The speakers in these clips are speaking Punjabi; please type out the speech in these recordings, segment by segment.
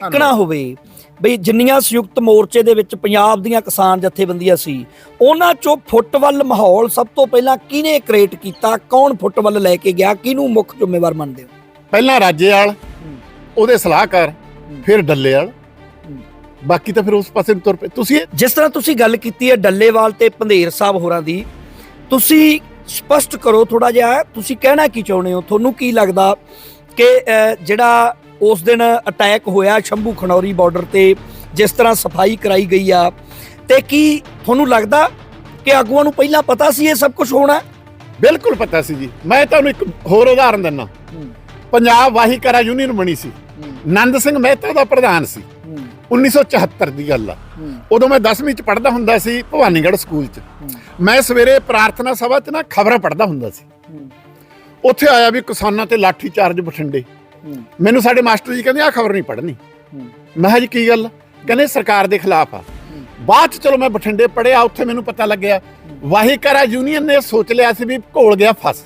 ਟਿਕਣਾ ਹੋਵੇ। ਬਈ ਜਿੰਨੀਆਂ ਸੰਯੁਕਤ ਮੋਰਚੇ ਦੇ ਵਿੱਚ ਪੰਜਾਬ ਦੀਆਂ ਕਿਸਾਨ ਜਥੇਬੰਦੀਆਂ ਸੀ ਉਹਨਾਂ ਚੋਂ ਫੁੱਟਵਲ ਮਾਹੌਲ ਸਭ ਤੋਂ ਪਹਿਲਾਂ ਕਿਹਨੇ ਕ੍ਰੀਏਟ ਕੀਤਾ? ਕੌਣ ਫੁੱਟਵਲ ਲੈ ਕੇ ਗਿਆ? ਕਿਹਨੂੰ ਮੁੱਖ ਜ਼ਿੰਮੇਵਾਰ ਮੰਨਦੇ ਹੋ? ਪਹਿਲਾਂ ਰਾਜੇਵਾਲ ਉਹਦੇ ਸਲਾਹਕਾਰ ਫਿਰ ਡੱਲੇਵਾਲ। ਬਾਕੀ ਤਾਂ ਫਿਰ ਉਸ ਪਾਸੇ ਨੂੰ ਤੁਰ ਪਏ। ਤੁਸੀਂ ਜਿਸ ਤਰ੍ਹਾਂ ਤੁਸੀਂ ਗੱਲ ਕੀਤੀ ਹੈ ਡੱਲੇਵਾਲ ਤੇ ਪੰਧੇਰ ਸਾਹਿਬ ਹੋਰਾਂ ਦੀ ਤੁਸੀਂ ਸਪਸ਼ਟ ਕਰੋ ਥੋੜਾ ਜਿਹਾ। ਤੁਸੀਂ ਕਹਿਣਾ ਕੀ ਚਾਹੁੰਦੇ ਹੋ? ਤੁਹਾਨੂੰ ਕੀ ਲੱਗਦਾ ਕਿ ਜਿਹੜਾ ਉਸ ਦਿਨ ਅਟੈਕ ਹੋਇਆ ਸ਼ੰਭੂ ਖਨੌਰੀ ਬਾਰਡਰ ਤੇ ਜਿਸ ਤਰ੍ਹਾਂ ਸਫ਼ਾਈ ਕਰਾਈ ਗਈ ਆ। ਤੇ ਕੀ ਤੁਹਾਨੂੰ ਲੱਗਦਾ ਕਿ ਆਗੂਆਂ ਨੂੰ ਪਹਿਲਾਂ ਪਤਾ ਸੀ ਇਹ ਸਭ ਕੁਝ ਹੋਣਾ? ਬਿਲਕੁਲ ਪਤਾ ਸੀ ਜੀ। ਮੈਂ ਤੁਹਾਨੂੰ ਇੱਕ ਹੋਰ ਉਦਾਹਰਨ ਦਿੰਦਾ। ਪੰਜਾਬ ਵਾਹੀਕਰਾ ਯੂਨੀਅਨ ਬਣੀ ਸੀ। ਨੰਦ ਸਿੰਘ ਮਹਿਤਾ ਦਾ ਪ੍ਰਧਾਨ ਸੀ। 1974 ਦੀ ਗੱਲ ਆ। ਉਦੋਂ ਮੈਂ 10ਵੀਂ ਚ ਪੜ੍ਹਦਾ ਹੁੰਦਾ ਸੀ ਭਵਾਨੀਗੜ੍ਹ ਸਕੂਲ ਚ। ਮੈਂ ਸਵੇਰੇ ਪ੍ਰਾਰਥਨਾ ਸਭਾ ਚ ਨਾ ਖਬਰਾਂ ਪੜ੍ਹਦਾ ਹੁੰਦਾ ਸੀ। ਉੱਥੇ ਆਇਆ ਵੀ ਕਿਸਾਨਾਂ ਤੇ ਲਾਠੀ ਚਾਰਜ ਬਠਿੰਡੇ। ਮੈਨੂੰ ਸਾਡੇ ਮਾਸਟਰ ਜੀ ਕਹਿੰਦੇ ਆ ਖਬਰ ਨਹੀਂ ਪੜ੍ਹਨੀ। ਮੈਂ ਕਿਹਾ ਜੀ ਕੀ ਗੱਲ? ਕਹਿੰਦੇ ਸਰਕਾਰ ਦੇ ਖਿਲਾਫ ਆ। ਬਾਅਦ ਚ ਚਲੋ ਮੈਂ ਬਠਿੰਡੇ ਪੜਿਆ ਉੱਥੇ ਮੈਨੂੰ ਪਤਾ ਲੱਗਿਆ ਵਾਹੀਕਰਾ ਯੂਨੀਅਨ ਨੇ ਸੋਚ ਲਿਆ ਸੀ ਵੀ ਘੋਲ ਗਿਆ ਫਸ।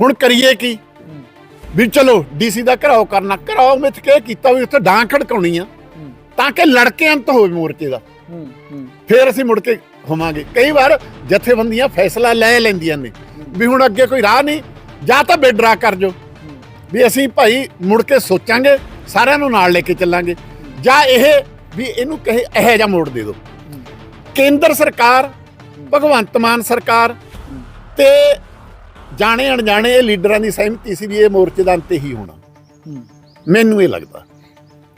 ਹੁਣ ਕਰੀਏ ਕੀ? ਵੀ ਚਲੋ ਡੀਸੀ ਦਾ ਘਰਾਓ ਕਰਨਾ ਘਰਾਓ ਮਿੱਥ ਕੇ ਕੀਤਾ ਵੀ ਉੱਥੇ ਡਾਂ ਖੜਕਾਉਣੀ ਆ ਤਾਂ ਕਿ ਲੜਕੇ ਅੰਤ ਹੋਵੇ ਮੋਰਚੇ ਦਾ। ਫੇਰ ਅਸੀਂ ਮੁੜ ਕੇ ਹੋਵਾਂਗੇ। ਕਈ ਵਾਰ ਜਥੇਬੰਦੀਆਂ ਫੈਸਲਾ ਲੈ ਲੈਂਦੀਆਂ ਨੇ ਵੀ ਹੁਣ ਅੱਗੇ ਕੋਈ ਰਾਹ ਨਹੀਂ ਜਾਂ ਤਾਂ ਬੇਡਰਾ ਕਰ ਜੋ। ਵੀ ਅਸੀਂ ਭਾਈ ਮੁੜ ਕੇ ਸੋਚਾਂਗੇ ਸਾਰਿਆਂ ਨੂੰ ਨਾਲ ਲੈ ਕੇ ਚੱਲਾਂਗੇ। ਜਾਂ ਇਹ ਵੀ ਇਹਨੂੰ ਕਹੇ ਇਹੋ ਜਿਹਾ ਮੋੜ ਦੇ ਦਿਓ। ਕੇਂਦਰ ਸਰਕਾਰ ਭਗਵੰਤ ਮਾਨ ਸਰਕਾਰ ਤੇ ਜਾਣੇ ਅਣਜਾਣੇ ਇਹ ਲੀਡਰਾਂ ਦੀ ਸਹਿਮਤੀ ਸੀ ਵੀ ਇਹ ਮੋਰਚੇ ਦਾ ਅੰਤ ਹੀ ਹੋਣਾ। ਮੈਨੂੰ ਇਹ ਲੱਗਦਾ।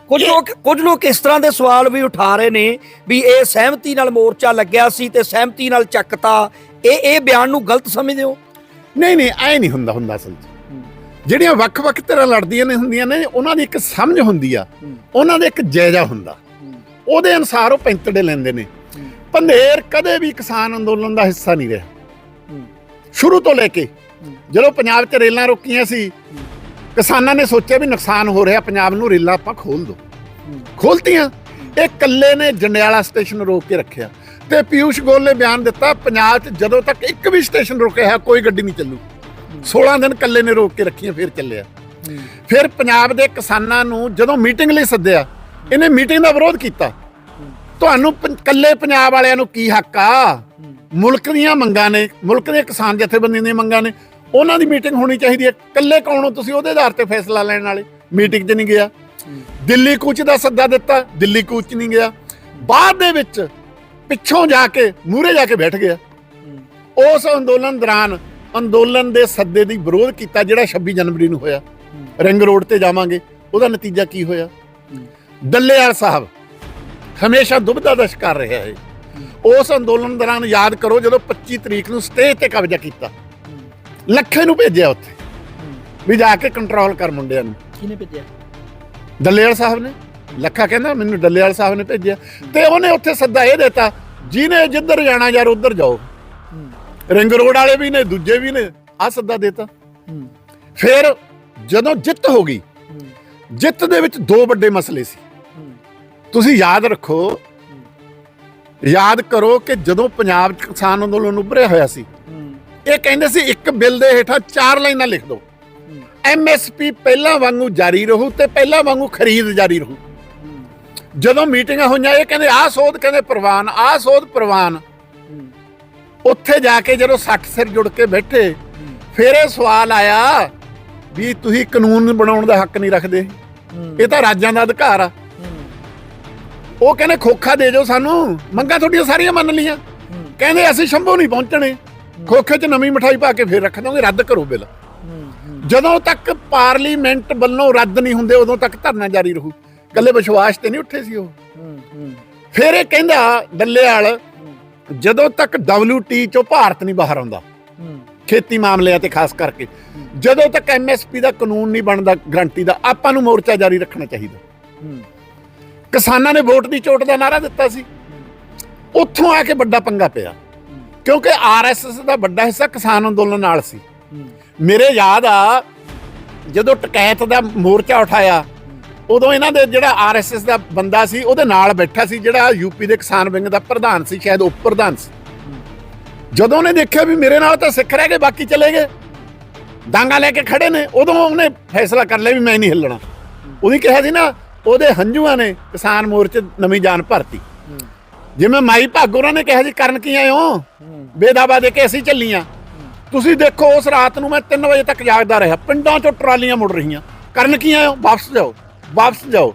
ਕੁਝ ਲੋਕ ਕੁਝ ਲੋਕ ਇਸ ਤਰ੍ਹਾਂ ਦੇ ਸਵਾਲ ਵੀ ਉਠਾ ਰਹੇ ਨੇ ਵੀ ਇਹ ਸਹਿਮਤੀ ਨਾਲ ਮੋਰਚਾ ਲੱਗਿਆ ਸੀ ਤੇ ਸਹਿਮਤੀ ਨਾਲ ਚੱਕਤਾ। ਇਹ ਇਹ ਬਿਆਨ ਨੂੰ ਗਲਤ ਸਮਝਦੇ ਹੋ? ਨਹੀਂ ਨਹੀਂ ਐ ਨਹੀਂ ਹੁੰਦਾ ਹੁੰਦਾ ਅਸਲ 'ਚ। ਜਿਹੜੀਆਂ ਵੱਖ-ਵੱਖ ਤਰ੍ਹਾਂ ਲੜਦੀਆਂ ਨੇ ਹੁੰਦੀਆਂ ਨੇ ਉਹਨਾਂ ਦੀ ਇੱਕ ਸਮਝ ਹੁੰਦੀ ਆ। ਉਹਨਾਂ ਦਾ ਇੱਕ ਜਾਇਜ਼ਾ ਹੁੰਦਾ। ਉਹਦੇ ਅਨਸਾਰ ਉਹ ਪੈਂਤੜੇ ਲੈਂਦੇ ਨੇ। ਪੰਧੇਰ ਕਦੇ ਵੀ ਕਿਸਾਨ ਅੰਦੋਲਨ ਦਾ ਹਿੱਸਾ ਨਹੀਂ ਰਿਹਾ। ਸ਼ੁਰੂ ਤੋਂ ਲੈ ਕੇ ਜਦੋਂ ਪੰਜਾਬ 'ਚ ਰੇਲਾਂ ਰੋਕੀਆਂ ਸੀ ਕਿਸਾਨਾਂ ਨੇ ਸੋਚਿਆ ਵੀ ਨੁਕਸਾਨ ਹੋ ਰਿਹਾ ਪੰਜਾਬ ਨੂੰ ਰੇਲਾਂ ਆਪਾਂ ਖੋਲ ਦੋ। ਖੋਲਤੀਆਂ ਇਹ ਕੱਲੇ ਨੇ ਜੰਡਿਆਲਾ ਸਟੇਸ਼ਨ ਰੋਕ ਕੇ ਰੱਖਿਆ। ਤੇ ਪਿਊਸ਼ ਗੋਲ ਨੇ ਬਿਆਨ ਦਿੱਤਾ ਪੰਜਾਬ 'ਚ ਜਦੋਂ ਤੱਕ ਇੱਕ ਵੀ ਸਟੇਸ਼ਨ ਰੁਕਿਆ ਹੈ ਕੋਈ ਗੱਡੀ ਨਹੀਂ ਚੱਲੂ। 16 ਦਿਨ ਇਕੱਲੇ ਨੇ ਰੋਕ ਕੇ ਰੱਖੀਆਂ, ਫਿਰ ਚੱਲਿਆ। ਫਿਰ ਪੰਜਾਬ ਦੇ ਕਿਸਾਨਾਂ ਨੂੰ ਜਦੋਂ ਮੀਟਿੰਗ ਲਈ ਸੱਦਿਆ, ਇਹਨੇ ਮੀਟਿੰਗ ਦਾ ਵਿਰੋਧ ਕੀਤਾ। ਤੁਹਾਨੂੰ ਇਕੱਲੇ ਪੰਜਾਬ ਵਾਲਿਆਂ ਨੂੰ ਕੀ ਹੱਕ ਆ? ਮੁਲਕ ਦੀਆਂ ਮੰਗਾਂ ਨੇ, ਮੁਲਕ ਦੇ ਕਿਸਾਨ ਜਥੇਬੰਦੀਆਂ ਦੀਆਂ ਮੰਗਾਂ ਨੇ, ਉਹਨਾਂ ਦੀ ਮੀਟਿੰਗ ਹੋਣੀ ਚਾਹੀਦੀ ਹੈ। ਇਕੱਲੇ ਕੌਣ ਹੋ ਤੁਸੀਂ? ਉਹਦੇ ਆਧਾਰ ਤੇ ਫੈਸਲਾ ਲੈਣ ਵਾਲੇ। ਮੀਟਿੰਗ 'ਚ ਨਹੀਂ ਗਿਆ। ਦਿੱਲੀ ਕੂਚ ਦਾ ਸੱਦਾ ਦਿੱਤਾ, ਦਿੱਲੀ ਕੂਚ ਨਹੀਂ ਗਿਆ। ਬਾਅਦ ਦੇ ਵਿੱਚ ਪਿੱਛੋਂ ਜਾ ਕੇ ਮੂਹਰੇ ਜਾ ਕੇ ਬੈਠ ਗਿਆ। ਉਸ ਅੰਦੋਲਨ ਦੌਰਾਨ ਅੰਦੋਲਨ ਦੇ ਸੱਦੇ ਦੀ ਵਿਰੋਧ ਕੀਤਾ ਜਿਹੜਾ 26 ਜਨਵਰੀ ਨੂੰ ਹੋਇਆ। ਰਿੰਗ ਰੋਡ ਤੇ ਜਾਵਾਂਗੇ ਉਹਦਾ ਨਤੀਜਾ ਕੀ ਹੋਇਆ? ਦੱਲੇਵਾਲ ਸਾਹਿਬ ਹਮੇਸ਼ਾ ਦੁਬਦਾ ਦਾ ਸ਼ਿਕਾਰ ਰਿਹਾ ਹੈ। ਉਸ ਅੰਦੋਲਨ ਦੌਰਾਨ ਯਾਦ ਕਰੋ ਜਦੋਂ 25 ਤਰੀਕ ਨੂੰ ਸਟੇਜ ਤੇ ਕਬਜ਼ਾ ਕੀਤਾ। ਲੱਖੇ ਨੂੰ ਭੇਜਿਆ ਉੱਥੇ। ਵੀ ਜਾ ਕੇ ਕੰਟਰੋਲ ਕਰ ਮੁੰਡਿਆਂ ਨੂੰ। ਕਿਹਨੇ ਭੇਜਿਆ? ਦੱਲੇਵਾਲ ਸਾਹਿਬ ਨੇ। ਲੱਖਾ ਕਹਿੰਦਾ ਮੈਨੂੰ ਦੱਲੇਵਾਲ ਸਾਹਿਬ ਨੇ ਭੇਜਿਆ। ਤੇ ਉਹਨੇ ਉੱਥੇ ਸੱਦਾ ਇਹ ਦਿੱਤਾ ਜਿਹਨੇ ਜਿੱਧਰ ਜਾਣਾ ਯਾਰ ਉੱਧਰ ਜਾਓ। ਰਿੰਗ ਰੋਡ ਵਾਲੇ ਵੀ ਨੇ, ਦੂਜੇ ਵੀ ਨੇ ਆ ਸੱਦਾ ਦਿੱਤਾ। ਫਿਰ ਜਦੋਂ ਜਿੱਤ ਹੋ ਗਈ, ਜਿੱਤ ਦੇ ਵਿੱਚ ਦੋ ਵੱਡੇ ਮਸਲੇ ਸੀ। ਤੁਸੀਂ ਯਾਦ ਰੱਖੋ, ਯਾਦ ਕਰੋ ਕਿ ਜਦੋਂ ਪੰਜਾਬ 'ਚ ਕਿਸਾਨ ਅੰਦੋਲਨ ਉੱਭਰਿਆ ਹੋਇਆ ਸੀ, ਇਹ ਕਹਿੰਦੇ ਸੀ, ਇੱਕ ਬਿੱਲ ਦੇ ਹੇਠਾਂ ਚਾਰ ਲਾਈਨਾਂ ਲਿਖ ਦਿਓ ਐਮਐਸਪੀ ਪਹਿਲਾਂ ਵਾਂਗੂ ਜਾਰੀ ਰਹੂ ਤੇ ਪਹਿਲਾਂ ਵਾਂਗੂ ਖਰੀਦ ਜਾਰੀ ਰਹੂ। ਜਦੋਂ ਮੀਟਿੰਗਾਂ ਹੋਈਆਂ, ਇਹ ਕਹਿੰਦੇ, ਆਹ ਸੋਧ ਕਹਿੰਦੇ ਪ੍ਰਵਾਨ, ਆਹ ਸੋਧ ਪ੍ਰਵਾਨ। ਉੱਥੇ ਜਾ ਕੇ ਜਦੋਂ 60 ਸਿਰ ਜੁੜ ਕੇ ਬੈਠੇ ਫਿਰ ਇਹ ਸਵਾਲ ਆਇਆ ਵੀ ਤੁਸੀਂ ਕਾਨੂੰਨ ਬਣਾਉਣ ਦਾ ਹੱਕ ਨਹੀਂ ਰੱਖਦੇ। ਇਹ ਤਾਂ ਰਾਜਾਂ ਦਾ ਅਧਿਕਾਰ ਆ। ਉਹ ਕਹਿੰਦੇ ਖੋਖਾ ਦੇ ਦਿਓ ਸਾਨੂੰ। ਮੰਗਾਂ ਤੁਹਾਡੀਆਂ ਸਾਰੀਆਂ ਮੰਨ ਲੀਆਂ ਕਹਿੰਦੇ ਅਸੀਂ ਸ਼ੰਭੂ ਨਹੀਂ ਪਹੁੰਚਣੇ। ਖੋਖੇ 'ਚ ਨਵੀਂ ਮਠਾਈ ਪਾ ਕੇ ਫਿਰ ਰੱਖ ਦੋਗੇ ਰੱਦ ਕਰੋ ਬਿੱਲ। ਜਦੋਂ ਤੱਕ ਪਾਰਲੀਮੈਂਟ ਵੱਲੋਂ ਰੱਦ ਨਹੀਂ ਹੁੰਦੇ ਉਦੋਂ ਤੱਕ ਧਰਨਾ ਜਾਰੀ ਰਹੂ। ਕੱਲੇ ਵਿਸ਼ਵਾਸ ਤੇ ਨਹੀਂ ਉੱਠੇ ਸੀ ਉਹ। ਫਿਰ ਇਹ ਕਹਿੰਦਾ ਡੱਲੇਵਾਲ ਜਦੋਂ ਤੱਕ WT ਚੋਂ ਭਾਰਤ ਨਹੀਂ ਬਾਹਰ ਆਉਂਦਾ ਖੇਤੀ ਮਾਮਲਿਆਂ ਤੇ ਖਾਸ ਕਰਕੇ ਜਦੋਂ ਤੱਕ ਐਮਐਸਪੀ ਦਾ ਕਾਨੂੰਨ ਨਹੀਂ ਬਣਦਾ ਗਰੰਟੀ ਦਾ ਆਪਾਂ ਨੂੰ ਮੋਰਚਾ ਜਾਰੀ ਰੱਖਣਾ ਚਾਹੀਦਾ। ਕਿਸਾਨਾਂ ਨੇ ਵੋਟ ਦੀ ਚੋਟ ਦਾ ਨਾਰਾ ਦਿੱਤਾ ਸੀ। ਉੱਥੋਂ ਆ ਕੇ ਵੱਡਾ ਪੰਗਾ ਪਿਆ। ਕਿਉਂਕਿ ਆਰਐਸਐਸ ਦਾ ਵੱਡਾ ਹਿੱਸਾ ਕਿਸਾਨ ਅੰਦੋਲਨ ਨਾਲ ਸੀ। ਮੇਰੇ ਯਾਦ ਆ ਜਦੋਂ ਟਕੈਤ ਦਾ ਮੋਰਚਾ ਉਠਾਇਆ ਉਦੋਂ ਇਹਨਾਂ ਦੇ ਜਿਹੜਾ ਆਰਐਸਐਸ ਦਾ ਬੰਦਾ ਸੀ, ਉਹਦੇ ਨਾਲ ਬੈਠਾ ਸੀ, ਜਿਹੜਾ ਯੂਪੀ ਦੇ ਕਿਸਾਨ ਵਿੰਗ ਦਾ ਪ੍ਰਧਾਨ ਸੀ, ਸ਼ਾਇਦ ਉਪ ਪ੍ਰਧਾਨ ਸੀ। ਜਦੋਂ ਉਹਨੇ ਦੇਖਿਆ ਵੀ ਮੇਰੇ ਨਾਲ ਤਾਂ ਸਿੱਖ ਰਹਿ ਗਏ, ਬਾਕੀ ਚਲੇ ਗਏ। ਡਾਂਗਾ ਲੈ ਕੇ ਖੜੇ ਨੇ, ਉਦੋਂ ਉਹਨੇ ਫੈਸਲਾ ਕਰ ਲਿਆ ਵੀ ਮੈਂ ਨਹੀਂ ਹਿੱਲਣਾ। ਉਹਦੀ ਕਿਹਾ ਸੀ ਨਾ, ਉਹਦੇ ਹੰਝੂਆਂ ਨੇ ਕਿਸਾਨ ਮੋਰਚੇ ਨਵੀਂ ਜਾਨ ਭਰਤੀ। ਜਿਵੇਂ ਮਾਈ ਭਾਗੋ ਉਹਨਾਂ ਨੇ ਕਿਹਾ ਜੀ ਕਰਨ ਕੀ ਆਏ ਹੋ? ਬੇਦਾਵਾ ਦੇ ਕੇ ਅਸੀਂ ਚੱਲੀਆਂ। ਤੁਸੀਂ ਦੇਖੋ, ਉਸ ਰਾਤ ਨੂੰ ਮੈਂ 3 ਵਜੇ ਤੱਕ ਜਾਗਦਾ ਰਿਹਾ। ਪਿੰਡਾਂ ਚੋਂ ਟਰਾਲੀਆਂ ਮੁੜ ਰਹੀਆਂ। ਕਰਨ ਕੀ ਆਏ ਹੋ? ਵਾਪਸ ਜਾਓ। ਵਾਪਸ ਜਾਓ